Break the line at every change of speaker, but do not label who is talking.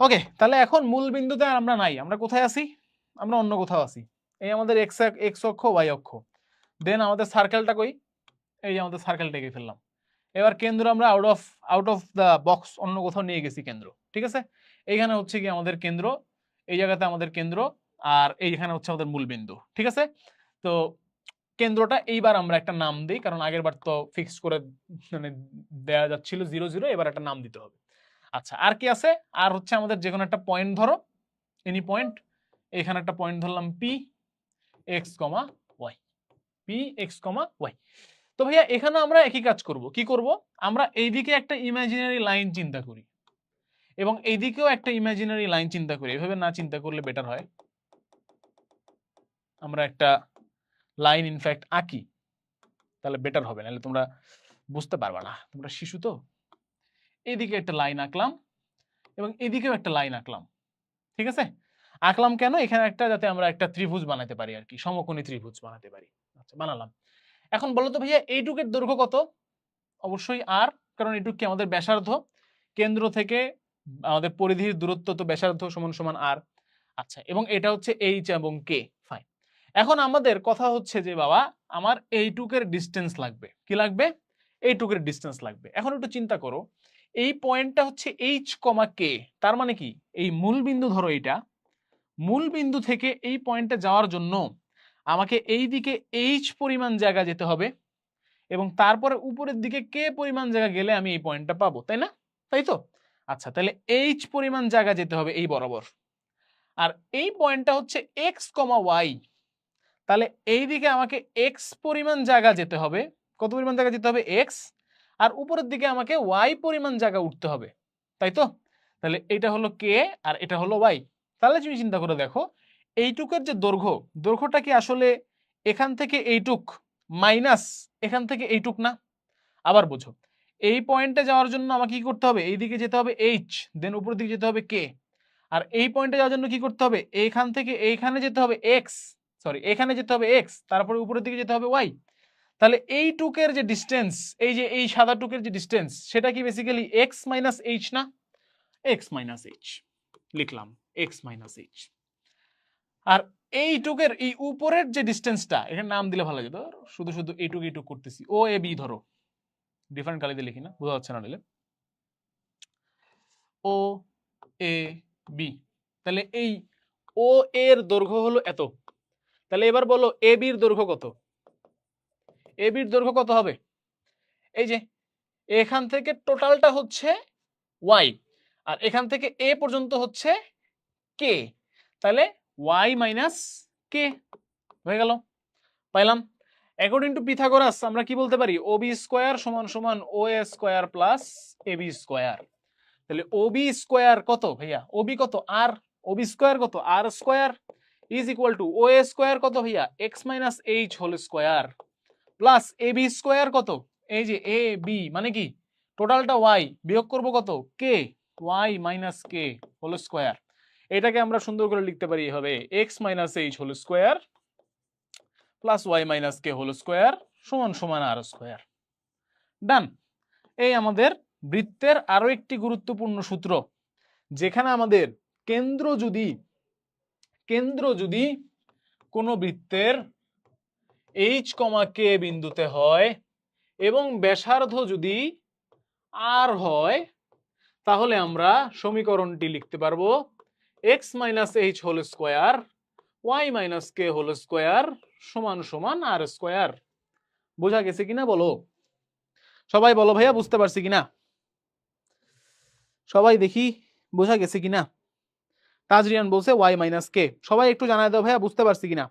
ওকে তাহলে এখন মূল বিন্দুতে আমরা নাই। আমরা কোথায় আছি? আমরা অন্য কোথাও আছি। এই আমাদের এক্স এক্স অক্ষ ওয়াই অক্ষ। দেন আমাদের সার্কেলটা কই? এই যে আমাদের সার্কেলটা এঁকে ফেললাম। এবার কেন্দ্র আমরা out of out of the box অন্য কোথাও নিয়ে গেছি কেন্দ্র, ঠিক আছে? এইখানে হচ্ছে কি আমাদের কেন্দ্র, এই জায়গাতে আমাদের কেন্দ্র, আর এইখানে হচ্ছে আমাদের মূল বিন্দু, ঠিক আছে? তো কেন্দ্রটা এইবার আমরা একটা নাম দিই, কারণ আগের বার তো ফিক্স করে মানে দেওয়া যাচ্ছিল জিরো জিরো এবার একটা নাম দিতে হবে। আচ্ছা আর কি আছে? আর হচ্ছে আমাদের যে কোনো একটা পয়েন্ট ধরো। এনি পয়েন্ট এখানে একটা পয়েন্ট ধরলাম P X comma Y P X comma Y তো ভাইয়া এখানে আমরা একই কাজ করব। কি করব? আমরা এইদিকে একটা ইমাজিনারি লাইন চিন্তা করি এবং এইদিকেও একটা ইমাজিনারি লাইন চিন্তা করি। এভাবে না চিন্তা করলে বেটার হয়। আমরা একটা লাইন ইনফ্যাক্ট আঁকি। তাহলে বেটার হবে, নাহলে তোমরা বুঝতে পারবা না। তোমরা শিশু তো? এদিকে একটা লাইন আঁকলাম এবং এদিকেও একটা লাইন আঁকলাম। ঠিক আছে? আঁকলাম কেন? এখানে একটা যাতে আমরা একটা ত্রিভুজ বানাতে পারি আর কি, সমকোণী ত্রিভুজ বানাতে পারি। আচ্ছা বানালাম। এখন বলো তো ভাইয়া, এইটুকের দৈর্ঘ্য কত? অবশ্যই আর কারণ এইটুক কি আমাদের ব্যাসার্ধ? কেন্দ্র থেকে আমাদের পরিধির দূরত্ব তো ব্যাসার্ধ সমান সমান আর আচ্ছা এবং এটা হচ্ছে এইচ এবং কে ফাইন এখন আমাদের কথা হচ্ছে যে, বাবা, আমার এইটুকের ডিস্টেন্স লাগবে। কি লাগবে? এইটুকের ডিস্টেন্স লাগবে। এখন একটু চিন্তা করো এই পয়েন্টটা হচ্ছে এইচ কমা কে তার মানে কি? এই মূল বিন্দু ধরো এটা মূল বিন্দু থেকে এই পয়েন্টে যাওয়ার জন্য আমাকে এই দিকে এইচ পরিমাণ জায়গা যেতে হবে এবং তারপরে উপরের দিকে কে পরিমাণ জায়গা গেলে আমি এই পয়েন্টটা পাবো, তাই না? তাই তো? আচ্ছা তাহলে এইচ পরিমাণ জায়গা যেতে হবে এই বরাবর। আর এই পয়েন্টটা হচ্ছে এক্স কমা ওয়াই তাহলে এই দিকে আমাকে এক্স পরিমাণ জায়গা যেতে হবে। কত পরিমাণ জায়গা যেতে হবে? এক্স আর উপরের দিকে আমাকে ওয়াই পরিমাণ জায়গা উঠতে হবে, তাই তো? তাহলে এটা হলো কে আর এটা হলো ওয়াই তাহলে তুমি চিন্তা করে দেখো, এইটুকের যে দৈর্ঘ্য, দৈর্ঘ্যটা কি আসলে এখান থেকে এইটুক মাইনাস এখান থেকে এইটুক না? আবার বোঝো, এই পয়েন্টে যাওয়ার জন্য আমাকে কি করতে হবে? এইদিকে যেতে হবে এইচ দেন উপরের দিকে যেতে হবে কে আর এই পয়েন্টে যাওয়ার জন্য কি করতে হবে? এইখান থেকে এইখানে যেতে হবে এক্স সরি এখানে যেতে হবে এক্স তারপরে উপরের দিকে যেতে হবে ওয়াই তাহলে এই টুকের যে ডিস্টেন্স এই যে, এই সাদা টুকের যে ডিস্টেন্স সেটা কি বেসিক্যালি এক্স মাইনাস এইচ না? এক্স মাইনাস এইচ লিখলাম এক্স মাইনাস এইচ আর এই টুকের, এই উপরের যে ডিস্টেন্সটা এখানে নাম দিলে ভালো যেত শুধু শুধু এইটুক এইটুক করতেছি। ও এ বি ধরো। ডিফারেন্ট কালিতে লিখি না, বোঝা যাচ্ছে না নিলে ও এ বি তাহলে এই ও এর দৈর্ঘ্য হলো এত। তাহলে এবার বলো এ বির দৈর্ঘ্য কত? এ বির দৈর্ঘ্য কত হবে? এই যে, এখান থেকে টোটালটা হচ্ছে ওয়াই আর এখান থেকে এ পর্যন্ত হচ্ছে কে তাহলে ওয়াই মাইনাস কে হয়ে গেল। পাইলাম। অ্যাকর্ডিং টু পিথাগোরাস আমরা কি বলতে পারি? ও বি স্কোয়ার সমান সমান O A square plus A B square তাহলে ও বি স্কোয়ার কত ভাইয়া? ও বি কত? আর ও বি স্কোয়ার কত? R square is equal to O A square কত ভাইয়া? X minus H whole square plus A B square কত? এই যে এ বি মানে কি? টোটালটা ওয়াই বিয়োগ করব কত? K Y minus K whole square এটাকে আমরা সুন্দর করে লিখতে পারি এভাবে X minus H whole square plus Y minus K whole square সমান সমান আর স্কোয়ার ডান এই আমাদের বৃত্তের আরও একটি গুরুত্বপূর্ণ সূত্র, যেখানে আমাদের কেন্দ্র যদি কেন্দ্র যদি কোনো বৃত্তের এইচ কমা কে বিন্দুতে হয় এবং ব্যাসার্ধ যদি আর হয়, তাহলে আমরা সমীকরণটি লিখতে পারব X minus H whole square Y minus K whole square সমান সমান আর স্কোয়ার বোঝা গেছে কিনা বলো? সবাই বলো ভাইয়া, বুঝতে পারছি কিনা? সবাই দেখি, বোঝা গেছে কিনা? তাজরিয়ান বলছে ওয়াই মাইনাস কে সবাই একটু জানায় দাও ভাইয়া, বুঝতে পারছি কিনা?